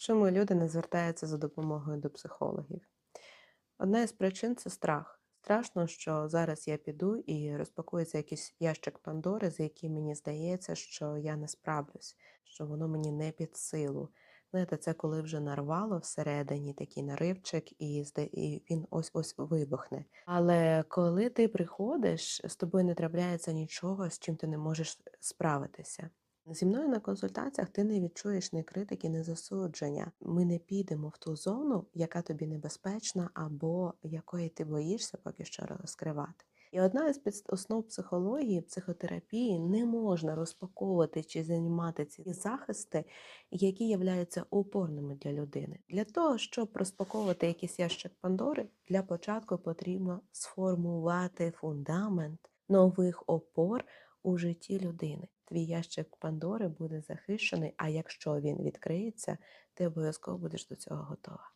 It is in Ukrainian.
Чому люди не звертаються за допомогою до психологів? Одна із причин це страх. Страшно, що зараз я піду і розпакується якийсь ящик Пандори, за який мені здається, що я не справлюсь, що воно мені не під силу. Знаєте, це коли вже нарвало всередині такий наривчик, і, і він ось-ось вибухне. Але коли ти приходиш, з тобою не трапляється нічого, з чим ти не можеш справитися. Зі мною на консультаціях ти не відчуєш ні критики, ні засудження. Ми не підемо в ту зону, яка тобі небезпечна, або якої ти боїшся поки що розкривати. І одна із підоснов психології, психотерапії не можна розпаковувати чи знімати ці захисти, які являються опорними для людини. Для того, щоб розпаковувати якийсь ящик Пандори, для початку потрібно сформувати фундамент нових опор у житті людини. Твій ящик Пандори буде захищений, а якщо він відкриється, ти обов'язково будеш до цього готова.